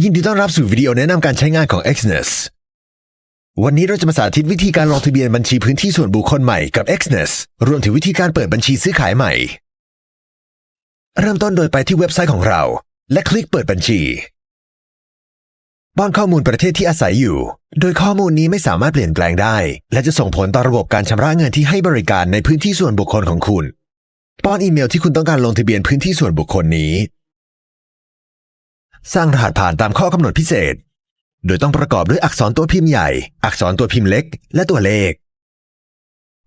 ยินดีต้อนรับสู่วิดีโอแนะนำการใช้งานของ Xness วันนี้เราจะมาสาธิตวิธีการลงทะเบียนบัญชีพื้นที่ส่วนบุคคลใหม่กับ Xness รวมถึงวิธีการเปิดบัญชีซื้อขายใหม่ เริ่มต้นโดยไปที่เว็บไซต์ของเรา และคลิกเปิดบัญชีป้อนข้อมูลประเทศที่อาศัยอยู่ โดยข้อมูลนี้ไม่สามารถเปลี่ยนแปลงได้ และจะส่งผลต่อระบบการชำระเงินที่ให้บริการในพื้นที่ส่วนบุคคลของคุณ ป้อนอีเมลที่คุณต้องการลงทะเบียนพื้นที่ส่วนบุคคลนี้ สร้างรหัสผ่านตามข้อกำหนดพิเศษ โดยต้องประกอบด้วยอักษรตัวพิมพ์ใหญ่ อักษรตัวพิมพ์เล็ก และตัวเลข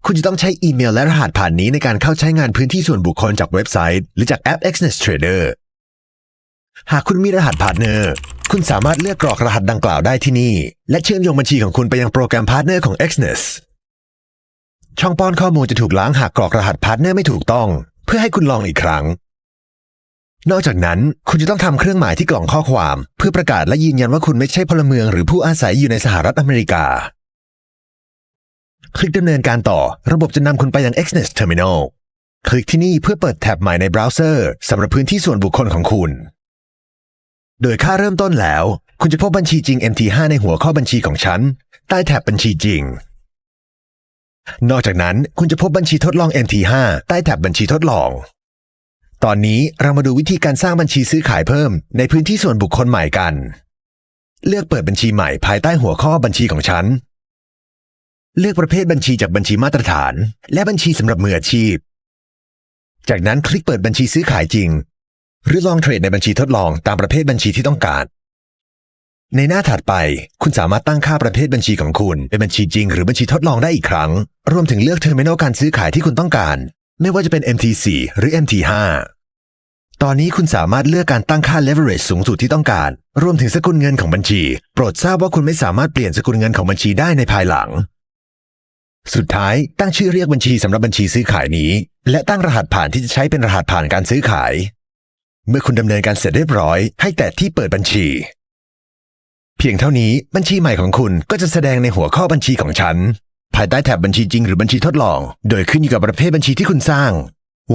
คุณจะต้องใช้อีเมลและรหัสผ่านนี้ในการเข้าใช้งานพื้นที่ส่วนบุคคลจากเว็บไซต์ หรือจากแอป Xness Trader หากคุณมีรหัสพาร์ทเนอร์ คุณสามารถเลือกกรอกรหัสดังกล่าวได้ที่นี่ และเชื่อมโยงบัญชีของคุณไปยังโปรแกรมพาร์ทเนอร์ของ Xness ช่องป้อนข้อมูลจะถูกล้างหากกรอกรหัสพาร์ทเนอร์ไม่ถูกต้อง เพื่อให้คุณลองอีกครั้ง นอกจากนั้น คุณจะต้องทำเครื่องหมายที่กล่องข้อความ เพื่อประกาศและยืนยันว่าคุณไม่ใช่พลเมืองหรือผู้อาศัยอยู่ในสหรัฐอเมริกา คลิกดำเนินการต่อ ระบบจะนำคุณไปยัง Xness Terminal คลิกที่นี่เพื่อเปิดแท็บใหม่ในเบราว์เซอร์สำหรับพื้นที่ส่วนบุคคลของคุณ โดยค่าเริ่มต้นแล้ว คุณจะพบบัญชีจริง MT5 ในหัวข้อบัญชีของฉัน ใต้แท็บบัญชีจริง นอกจากนั้นคุณจะพบบัญชีทดลอง MT5 ใต้แท็บบัญชีทดลอง ตอนนี้เรามาดูวิธีการสร้างบัญชีซื้อขายเพิ่ม ในพื้นที่ส่วนบุคคลใหม่กัน เลือกเปิดบัญชีใหม่ภายใต้หัวข้อบัญชีของฉัน เลือกประเภทบัญชีจากบัญชีมาตรฐาน และบัญชีสำหรับมืออาชีพ จากนั้นคลิกเปิดบัญชีซื้อขายจริง หรือลองเทรดในบัญชีทดลองตามประเภทบัญชีที่ต้องการ ในหน้าถัดไป คุณสามารถตั้งค่าประเภทบัญชีของคุณ เป็นบัญชีจริงหรือบัญชีทดลองได้อีกครั้ง รวมถึงเลือกเทอร์มินอลการซื้อขายที่คุณต้องการ ไม่ว่าจะเป็น MT4 หรือ MT5 ตอนนี้คุณสามารถเลือกการตั้งค่า leverage สูงสุดที่ต้องการ รวมถึงสกุลเงินของบัญชี โปรดทราบว่าคุณไม่สามารถเปลี่ยนสกุลเงินของบัญชีได้ในภายหลัง สุดท้ายตั้งชื่อเรียกบัญชีสำหรับบัญชีซื้อขายนี้ และตั้งรหัสผ่านที่จะใช้เป็นรหัสผ่านการซื้อขาย เมื่อคุณดำเนินการเสร็จเรียบร้อย ให้แตะที่เปิดบัญชี เพียงเท่านี้บัญชีใหม่ของคุณก็จะแสดงในหัวข้อบัญชีของฉัน ภายใต้แท็บบัญชีจริงหรือบัญชีทดลอง โดยขึ้นอยู่กับประเภทบัญชีที่คุณสร้าง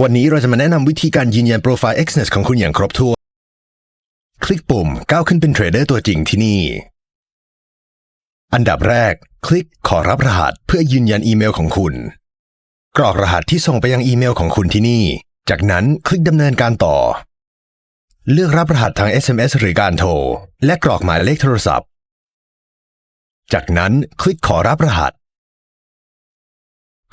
วันนี้เราจะมาแนะนำวิธีการยืนยันโปรไฟล์ Xness ของคุณอย่างครบถ้วน คลิกปุ่มก้าวขึ้นเป็นเทรดเดอร์ตัวจริงที่นี่ อันดับแรก คลิกขอรับรหัสเพื่อยืนยันอีเมลของคุณ กรอกรหัสที่ส่งไปยังอีเมลของคุณที่นี่ จากนั้นคลิกดำเนินการต่อ เลือกรับรหัสทาง SMS หรือการโทร และกรอกหมายเลขโทรศัพท์ จากนั้นคลิกขอรับรหัส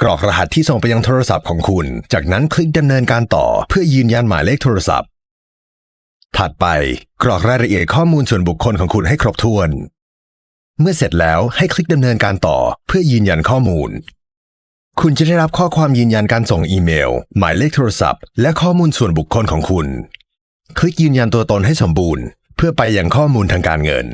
กรอกรหัสที่ส่งไปยังโทรศัพท์ของคุณ จากนั้นคลิกดำเนินการต่อเพื่อยืนยันหมายเลขโทรศัพท์ ถัดไปกรอกรายละเอียดข้อมูลส่วนบุคคลของคุณให้ครบถ้วน เมื่อเสร็จแล้วให้คลิกดำเนินการต่อเพื่อยืนยันข้อมูล คุณจะได้รับข้อความยืนยันการส่งอีเมล หมายเลขโทรศัพท์ และข้อมูลส่วนบุคคลของคุณ คลิกยืนยันตัวตนให้สมบูรณ์ เพื่อไปยังข้อมูลทางการเงิน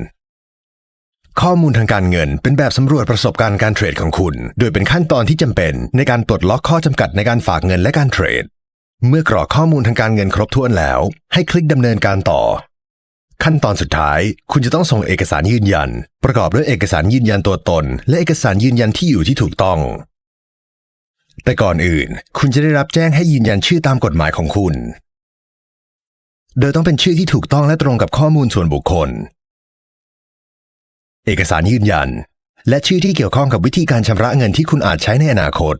ข้อมูลทางการเงินเป็นแบบสำรวจประสบการณ์การเทรดของคุณ โดยเป็นขั้นตอนที่จำเป็นในการปลดล็อกข้อจำกัดในการฝากเงินและการเทรด เมื่อกรอกข้อมูลทางการเงินครบถ้วนแล้ว ให้คลิกดำเนินการต่อ ขั้นตอนสุดท้าย คุณจะต้องส่งเอกสารยืนยัน ประกอบด้วยเอกสารยืนยันตัวตน และเอกสารยืนยันที่อยู่ที่ถูกต้อง แต่ก่อนอื่น คุณจะได้รับแจ้งให้ยืนยันชื่อตามกฎหมายของคุณ โดยต้องเป็นชื่อที่ถูกต้องและตรงกับข้อมูลส่วนบุคคล เอกสารยืนยัน และชื่อที่เกี่ยวข้องกับวิธีการชำระเงินที่คุณอาจใช้ในอนาคต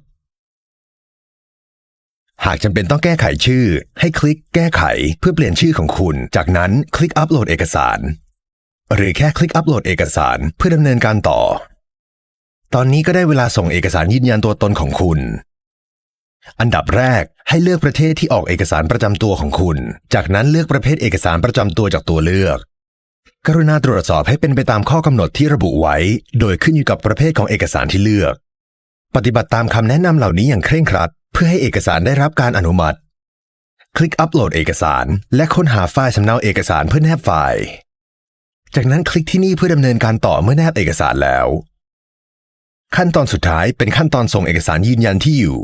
หากจำเป็นต้องแก้ไขชื่อ ให้คลิกแก้ไขเพื่อเปลี่ยนชื่อของคุณ จากนั้นคลิกอัปโหลดเอกสาร หรือแค่คลิกอัปโหลดเอกสารเพื่อดำเนินการต่อ ตอนนี้ก็ได้เวลาส่งเอกสารยืนยันตัวตนของคุณ อันดับแรกให้เลือกประเทศที่ออกเอกสารประจำตัวของคุณ จากนั้นเลือกประเภทเอกสารประจำตัวจากตัวเลือก กรุณาตรวจสอบให้เป็นไปตามข้อกำหนดที่ระบุไว้ โดยขึ้นอยู่กับประเภทของเอกสารที่เลือก ปฏิบัติตามคำแนะนำเหล่านี้อย่างเคร่งครัด เพื่อให้เอกสารได้รับการอนุมัติ คลิกอัปโหลดเอกสาร และค้นหาไฟล์สำเนาเอกสารเพื่อแนบไฟล์ จากนั้นคลิกที่นี่เพื่อดำเนินการต่อเมื่อแนบเอกสารแล้ว ขั้นตอนสุดท้ายเป็นขั้นตอนส่งเอกสารยืนยันที่อยู่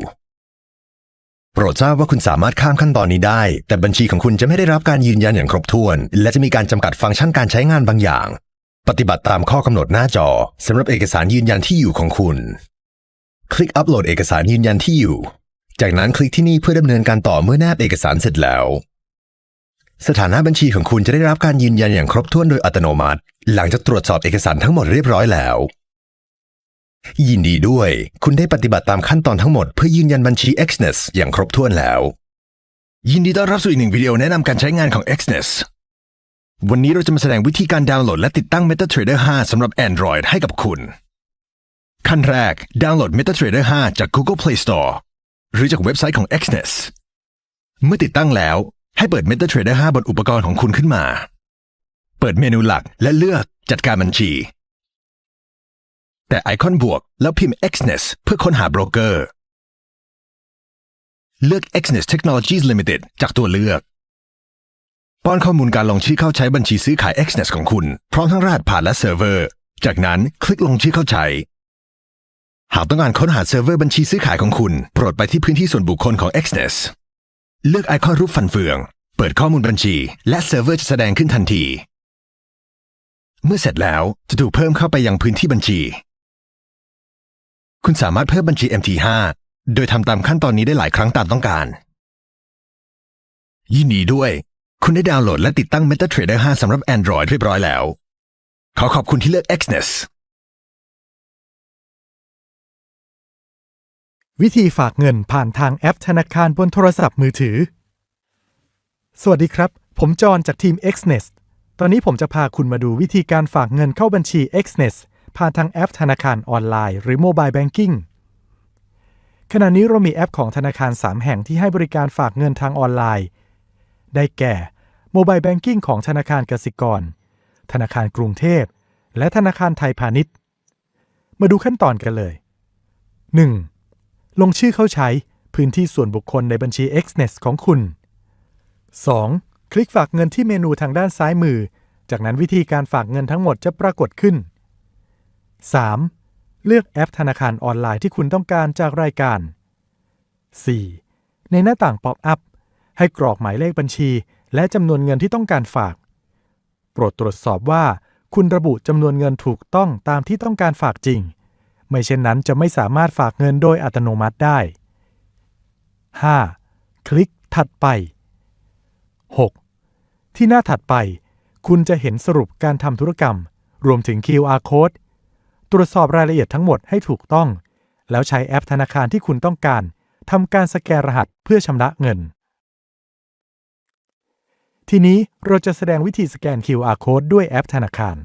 โปรดทราบว่าคุณสามารถข้ามขั้นตอนนี้ได้ แต่บัญชีของคุณจะไม่ได้รับการยืนยันอย่างครบถ้วน และจะมีการจำกัดฟังก์ชันการใช้งานบางอย่าง ปฏิบัติตามข้อกำหนดหน้าจอสำหรับเอกสารยืนยันที่อยู่ของคุณ คลิกอัปโหลดเอกสารยืนยันที่อยู่ จากนั้นคลิกที่นี่เพื่อดำเนินการต่อเมื่อแนบเอกสารเสร็จแล้ว สถานะบัญชีของคุณจะได้รับการยืนยันอย่างครบถ้วนโดยอัตโนมัติ หลังจากตรวจสอบเอกสารทั้งหมดเรียบร้อยแล้ว ยินดีด้วย คุณได้ปฏิบัติตามขั้นตอนทั้งหมดเพื่อยืนยันบัญชี Xness อย่างครบถ้วนแล้ว ยินดีต้อนรับสู่อีกหนึ่งวิดีโอแนะนำการใช้งานของ Xness วันนี้เราจะมาแสดงวิธีการดาวน์โหลดและติดตั้ง MetaTrader 5สำหรับ Android ให้กับคุณ ขั้นแรก ดาวน์โหลด MetaTrader 5 จาก Google Play Store หรือจากเว็บไซต์ของ Xness เมื่อติดตั้งแล้ว ให้เปิด MetaTrader 5 บนอุปกรณ์ของคุณขึ้นมา เปิดเมนูหลักและเลือกจัดการบัญชี แต่ไอคอนบวกแล้วพิมพ์ Xness เพื่อค้นหาโบรกเกอร์ เลือก Xness Technologies Limited จากตัวเลือก ป้อนข้อมูลการลงชื่อเข้าใช้บัญชีซื้อขาย Xness ของคุณ พร้อมทั้งรหัสผ่านและเซิร์ฟเวอร์ จากนั้นคลิกลงชื่อเข้าใช้ หากต้องการค้นหาเซิร์ฟเวอร์บัญชีซื้อขายของคุณ โปรดไปที่พื้นที่ส่วนบุคคลของ Xness เลือกไอคอนรูปฟันเฟือง เปิดข้อมูลบัญชี และเซิร์ฟเวอร์จะแสดงขึ้นทันที เมื่อเสร็จแล้วจะถูกเพิ่มเข้าไปยังพื้นที่บัญชี คุณสามารถเพิ่มบัญชี MT5 โดยทำตามขั้นตอนนี้ได้หลายครั้งตามต้องการ ยินดีด้วย คุณได้ดาวน์โหลดและติดตั้ง MetaTrader 5สำหรับ Android เรียบร้อยแล้ว ขอขอบคุณที่เลือก Xness วิธีฝากเงินผ่านทางแอปธนาคารบนโทรศัพท์มือถือ สวัสดีครับ ผมจอห์นจากทีม Xnest ตอนนี้ผมจะพาคุณมาดูวิธีการฝากเงินเข้าบัญชี Xnest ผ่านทางแอปธนาคารออนไลน์ หรือ Mobile Banking ขณะนี้เรามีแอปของธนาคาร 3 แห่งที่ให้บริการฝากเงินทางออนไลน์ ได้แก่ Mobile Banking ของธนาคารกสิกร ธนาคารกรุงเทพ และธนาคารไทยพาณิชย์ มาดูขั้นตอนกันเลย 1. ลงชื่อเข้าใช้พื้นที่ส่วนบุคคลในบัญชี Xness ของคุณ 2. คลิกฝากเงินที่เมนูทางด้านซ้ายมือ จากนั้นวิธีการฝากเงินทั้งหมดจะปรากฏขึ้น 3. เลือกแอปธนาคารออนไลน์ที่คุณต้องการจากรายการ 4. ในหน้าต่างป๊อปอัพให้กรอกหมายเลขบัญชี และจำนวนเงินที่ต้องการฝาก โปรดตรวจสอบว่า คุณระบุจำนวนเงินถูกต้องตามที่ต้องการฝากจริง ไม่เช่นนั้นจะไม่สามารถฝากเงินโดยอัตโนมัติได้ 5. คลิกถัดไป 6. ที่หน้าถัดไป คุณจะเห็นสรุปการทำธุรกรรม รวมถึง QR code ตรวจสอบรายละเอียดทั้งหมดให้ถูกต้อง แล้วใช้แอปธนาคารที่คุณต้องการทำการสแกนรหัสเพื่อชำระเงิน ทีนี้เราจะแสดงวิธีสแกน QR code ด้วยแอปธนาคาร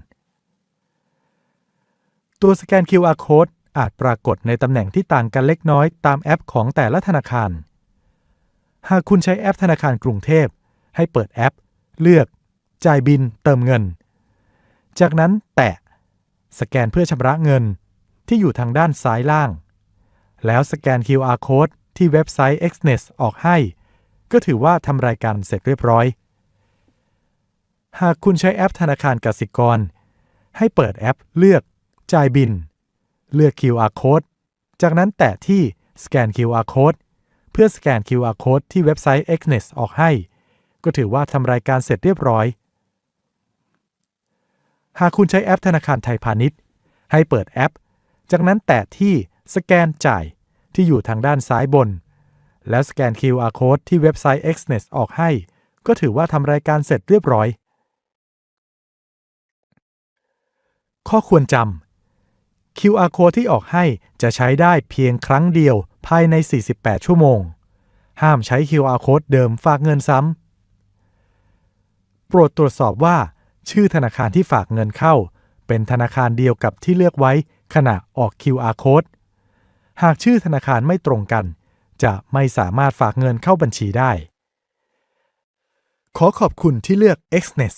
ตัวสแกน QR code อาจปรากฏในตำแหน่งที่ต่างกันเล็กน้อยตามแอปของแต่ละธนาคาร หากคุณใช้แอปธนาคารกรุงเทพ ให้เปิดแอป เลือก จ่ายบิน เติมเงิน จากนั้นแตะ สแกนเพื่อชำระเงินที่อยู่ทางด้านซ้ายล่าง แล้วสแกน QR code ที่เว็บไซต์ Xness ออกให้ ก็ถือว่าทำรายการเสร็จเรียบร้อย หากคุณใช้แอปธนาคารกสิกร ให้เปิดแอปเลือก จ่ายบิน เลือก QR code จากนั้นแตะที่สแกน QR code เพื่อสแกน QR code ที่เว็บไซต์ Xness ออกให้ ก็ถือว่าทำรายการเสร็จเรียบร้อย หากคุณใช้แอปธนาคารไทยพาณิชย์ ให้เปิดแอป จากนั้นแตะที่สแกนจ่ายที่อยู่ทางด้านซ้ายบน แล้วสแกน QR code ที่เว็บไซต์ Xness ออกให้ ก็ถือว่าทำรายการเสร็จเรียบร้อย ข้อควรจำ QR code ที่ออกให้จะใช้ได้เพียงครั้งเดียวภายใน 48 ชั่วโมง ห้ามใช้ QR code เดิมฝากเงินซ้ำ โปรดตรวจสอบว่า ชื่อธนาคารที่ฝากเงินเข้า เป็นธนาคารเดียวกับที่เลือกไว้ขณะออก QR code หากชื่อธนาคารไม่ตรงกัน จะไม่สามารถฝากเงินเข้าบัญชีได้ ขอขอบคุณที่เลือก Xness